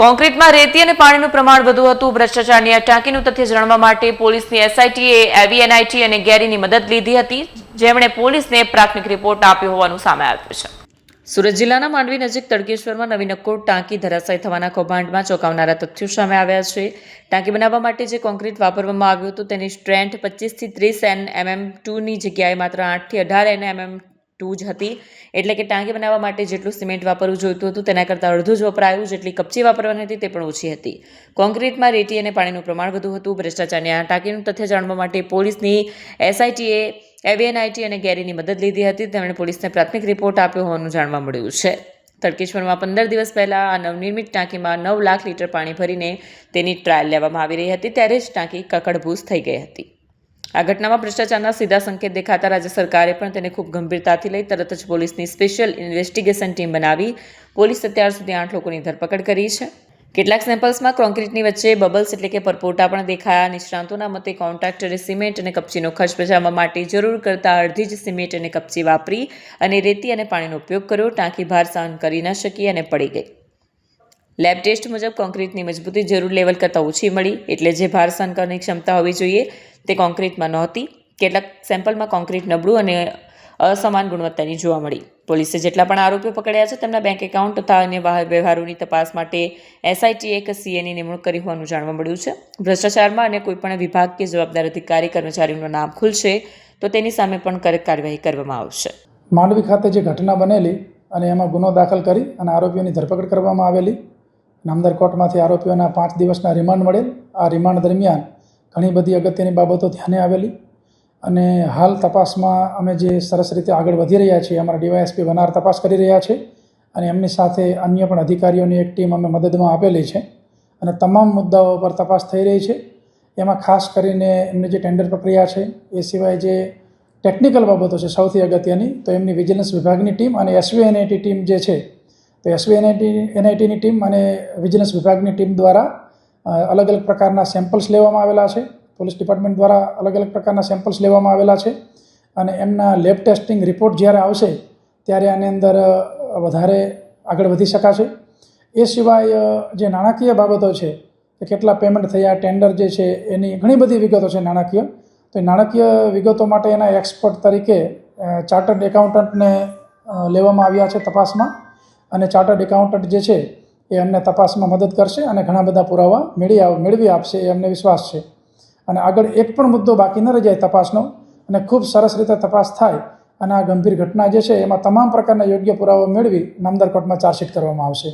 કોન્ક્રીટમાં રેતી અને પાણીનું પ્રમાણ વધુ હતું. ભ્રષ્ટાચારની આ ટાંકીનું તથ્ય જાણવા માટે પોલીસની એસઆઈટીએ એવીએનઆઈટી અને ગેરીની મદદ લીધી હતી. જેમણે પોલીસને પ્રાથમિક રિપોર્ટ આપ્યો હોવાનું સામે આવ્યું છે. સુરત જિલ્લાના માંડવી નજીક તડકેશ્વરમાં નવી નક્કોર ટાંકી ધરાશાય થવાના કૌભાંડમાં ચોંકાવનારા તથ્યો સામે આવ્યા છે. ટાંકી બનાવવા માટે જે કોન્ક્રીટ વાપરવામાં આવ્યું હતું તેની સ્ટ્રેન્થ પચીસથી ત્રીસ એન એમએમ ટુની જગ્યાએ માત્ર આઠથી અઢાર એન એમએમ ટુ જ હતી. એટલે કે ટાંકી બનાવવા માટે જેટલું સિમેન્ટ વાપરવું જોઈતું હતું, તેના કરતાં અડધું જ વપરાયું, જેટલી કપચી વાપરવાની હતી તે પણ ઓછી હતી. કોન્ક્રીટમાં રેતી અને પાણીનું પ્રમાણ વધુ હતું. ભ્રષ્ટાચારની આ ટાંકીનું તથ્ય જાણવા માટે પોલીસની એસઆઈટીએ એવીએનઆઈટી અને ગેરીની મદદ લીધી હતી. તેમણે પોલીસને પ્રાથમિક રિપોર્ટ આપ્યો હોવાનું જાણવા મળ્યું છે. તડકેશ્વરમાં પંદર દિવસ પહેલાં આ નવનિર્મિત ટાંકીમાં નવ લાખ લીટર પાણી ભરીને તેની ટ્રાયલ લેવામાં આવી રહી હતી. ત્યારે જ ટાંકી કકડભૂસ થઈ ગઈ હતી. આ ઘટનામાં ભ્રષ્ટાચારના સીધા સંકેત દેખાતા રાજ્ય સરકારે પણ તેને ખૂબ ગંભીરતાથી લઈ તરત જ પોલીસની સ્પેશિયલ ઇન્વેસ્ટિગેશન ટીમ બનાવી પોલીસ અત્યાર સુધી આઠ લોકોની ધરપકડ કરી છે. કેટલાક સેમ્પલ્સમાં કોન્ક્રીટની વચ્ચે બબલ્સ એટલે કે પરપોટા પણ દેખાયા. નિષ્ણાંતોના મતે કોન્ટ્રાક્ટરે સિમેન્ટ અને કપચીનો ખર્ચ બચાવવા માટે જરૂર કરતાં અડધી જ સિમેન્ટ અને કપચી વાપરી અને રેતી અને પાણીનો ઉપયોગ કર્યો. ટાંકી ભાર સહન કરી ન શકી અને પડી ગઈ. લેબ ટેસ્ટ મુજબ કોન્ક્રીટની મજબૂતી જરૂર લેવલ કરતાં ઓછી મળી, એટલે જે ભાર સહન કરવાની ક્ષમતા હોવી જોઈએ તે કોન્ક્રીટમાં નહોતી. કેટલાક સેમ્પલમાં કોન્ક્રીટ નબળું અને અસમાન ગુણવત્તાની જોવા મળી. પોલીસે જેટલા પણ આરોપીઓ પકડ્યા છે તેમના બેંક એકાઉન્ટ તથા અન્ય વ્યવહારોની તપાસ માટે એસઆઈટી એક સીએની નિમણૂક કરી હોવાનું જાણવા મળ્યું છે. ભ્રષ્ટાચારમાં અને કોઈપણ વિભાગ કે જવાબદાર અધિકારી કર્મચારીનું નામ ખુલશે તો તેની સામે પણ કડક કાર્યવાહી કરવામાં આવશે. માંડવી ખાતે જે ઘટના બનેલી અને એમાં ગુનો દાખલ કરી અને આરોપીઓની ધરપકડ કરવામાં આવેલી નામદાર કોર્ટમાંથી આરોપીઓના પાંચ દિવસના રિમાન્ડ મળેલ. આ રિમાન્ડ દરમિયાન ઘણી બધી અગત્યની બાબતો ધ્યાને આવેલી અને હાલ તપાસમાં અમે જે સરસ રીતે આગળ વધી રહ્યા છીએ, અમારા ડીવાયએસપી વનાર તપાસ કરી રહ્યા છે અને એમની સાથે અન્ય પણ અધિકારીઓની એક ટીમ અમે મદદમાં આપેલી છે અને તમામ મુદ્દાઓ પર તપાસ થઈ રહી છે. એમાં ખાસ કરીને એમની જે ટેન્ડર પ્રક્રિયા છે, એ સિવાય જે ટેકનિકલ બાબતો છે સૌથી અગત્યની, તો એમની વિજિલન્સ વિભાગની ટીમ અને એસવીએનઆઈટી ટીમ જે છે તો એસવી એનઆઈટી એનઆઈટીની ટીમ અને વિજિલન્સ વિભાગની ટીમ દ્વારા અલગ અલગ પ્રકારના સેમ્પલ્સ લેવામાં આવેલા છે. પોલીસ ડિપાર્ટમેન્ટ દ્વારા અલગ અલગ પ્રકારના સેમ્પલ્સ લેવામાં આવેલા છે. અને એમના લેબ ટેસ્ટિંગ રિપોર્ટ જ્યારે આવશે, ત્યારે આની અંદર વધારે આગળ વધી શકાશે. એ સિવાય જે નાણાકીય બાબતો છે, કે કેટલા પેમેન્ટ થયા ટેન્ડર જે છે, એની ઘણી બધી વિગતો છે નાણાકીય. તો એ નાણાકીય વિગતો માટે એના એક્સપર્ટ તરીકે ચાર્ટર્ડ એકાઉન્ટન્ટને લેવામાં આવ્યા છે તપાસમાં. અને ચાર્ટર્ડ એકાઉન્ટન્ટ જે છે, એ અમને તપાસમાં મદદ કરશે અને ઘણા બધા પુરાવા મેળવી મેળવી આપશે, એ અમને વિશ્વાસ છે. અને આગળ એક પણ મુદ્દો બાકી ન રહી જાય તપાસનો, અને ખૂબ સરસ રીતે તપાસ થાય અને આ ગંભીર ઘટના જે છે, એમાં તમામ પ્રકારના યોગ્ય પુરાવા મેળવી નામદાર કોર્ટમાં ચાર્જશીટ કરવામાં આવશે.